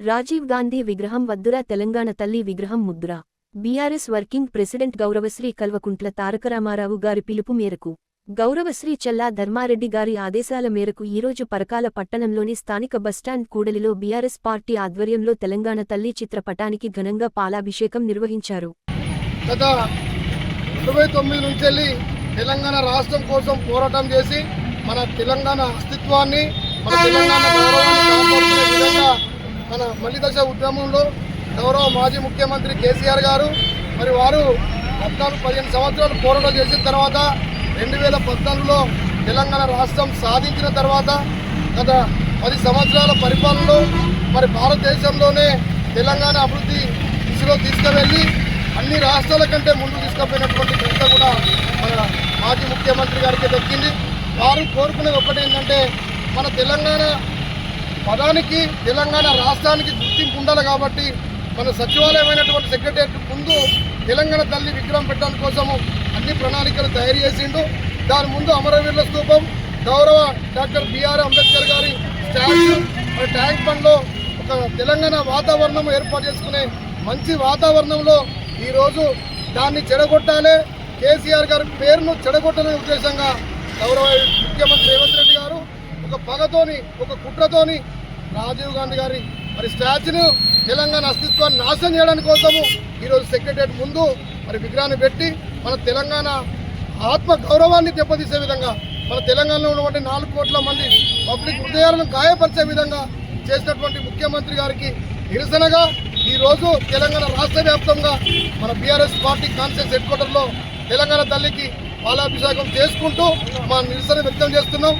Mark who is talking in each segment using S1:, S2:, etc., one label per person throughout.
S1: రాజీవ్ గాంధీ విగ్రహం వద్దురా తెలంగాణ తల్లి విగ్రహం ముద్దురా. బీఆర్ఎస్ వర్కింగ్ ప్రెసిడెంట్ గౌరవశ్రీ కల్వకుంట్ల తారకరామారావు గారి పిలుపు మేరకు గౌరవశ్రీ చెల్లా ధర్మారెడ్డి గారి ఆదేశాల మేరకు ఈరోజు పరకాల పట్టణంలోని స్థానిక బస్టాండ్ కూడలిలో బీఆర్ఎస్ పార్టీ ఆధ్వర్యంలో తెలంగాణ తల్లి చిత్రపటానికి ఘనంగా పాలాభిషేకం నిర్వహించారు.
S2: గత ఇరవై తొమ్మిది నుంచి తెలంగాణ రాష్ట్రం కోసం పోరాటం చేసి మన తెలంగాణ అస్తిత్వాన్ని మన తెలంగాణ గౌరవాన్ని కాపాడుకునే విధంగా మన మల్లిదశ ఉద్యమంలో గౌరవ మాజీ ముఖ్యమంత్రి కేసీఆర్ గారు మరి వారు పద్నాలుగు పదిహేను సంవత్సరాలు పోరాటం చేసిన తర్వాత రెండు వేల పద్నాలుగులో తెలంగాణ రాష్ట్రం సాధించిన తర్వాత గత పది సంవత్సరాల పరిపాలనలో మరి భారతదేశంలోనే తెలంగాణ అభివృద్ధి దిశలో తీసుకువెళ్ళి అన్ని రాష్ట్రాల కంటే ముందు తీసుకుపోయినటువంటి ఘనత కూడా మన మాజీ ముఖ్యమంత్రి గారికి దక్కింది. వారు కోరుకునేది ఒకటి ఏంటంటే మన తెలంగాణ పదానికి తెలంగాణ రాష్ట్రానికి గుర్తింపు ఉండాలి కాబట్టి మన సచివాలయమైనటువంటి సెక్రటరియట్ ముందు తెలంగాణ తల్లి విగ్రహం పెట్టడం కోసము అన్ని ప్రణాళికలు తయారు చేసిండు. దాని ముందు అమరవీరుల స్థూపం గౌరవ డాక్టర్ బిఆర్ అంబేద్కర్ గారి స్టాచ్యూ ట్యాంక్ బండ్లో ఒక తెలంగాణ వాతావరణం ఏర్పాటు చేసుకునే మంచి వాతావరణంలో ఈరోజు దాన్ని చెడగొట్టాలి. కేసీఆర్ గారి పేరును చెడగొట్టాలనే ఉద్దేశంగా గౌరవ ముఖ్యమంత్రి రేవంత్ రెడ్డి ఒక పగతోని ఒక కుట్రతోని రాజీవ్ గాంధీ గారి మరి స్టాచ్యూను తెలంగాణ అస్తిత్వాన్ని నాశనం చేయడానికి కోసము ఈరోజు సెక్రటరియట్ ముందు మరి విగ్రహాన్ని పెట్టి మన తెలంగాణ ఆత్మ గౌరవాన్ని దెబ్బతీసే విధంగా మన తెలంగాణలో ఉన్నటువంటి నాలుగు కోట్ల మంది పబ్లిక్ హృదయాలను గాయపరిచే విధంగా చేసినటువంటి ముఖ్యమంత్రి గారికి నిరసనగా ఈరోజు తెలంగాణ రాష్ట్ర వ్యాప్తంగా మన బీఆర్ఎస్ పార్టీ కాన్ఫరెన్స్ హెడ్ క్వార్టర్లో తెలంగాణ తల్లికి పాలాభిషేకం చేసుకుంటూ మా నిరసన వ్యక్తం చేస్తున్నాం.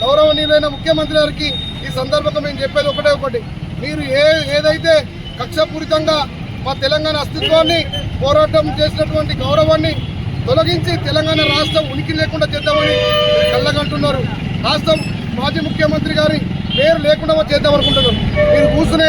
S2: గౌరవనీయులైన ముఖ్యమంత్రి గారికి ఈ సందర్భంగా మేము చెప్పేది ఒకటే ఒకటి. మీరు ఏ ఏదైతే కక్షపూరితంగా మా తెలంగాణ అస్తిత్వాన్ని పోరాటం చేసినటువంటి గౌరవాన్ని తొలగించి తెలంగాణ రాష్ట్రం ఉనికి లేకుండా చేద్దామని కళ్ళగంటున్నారు రాష్ట్రం మాజీ ముఖ్యమంత్రి గారి పేరు లేకుండా చేద్దామనుకుంటున్నారు. మీరు కూర్చునే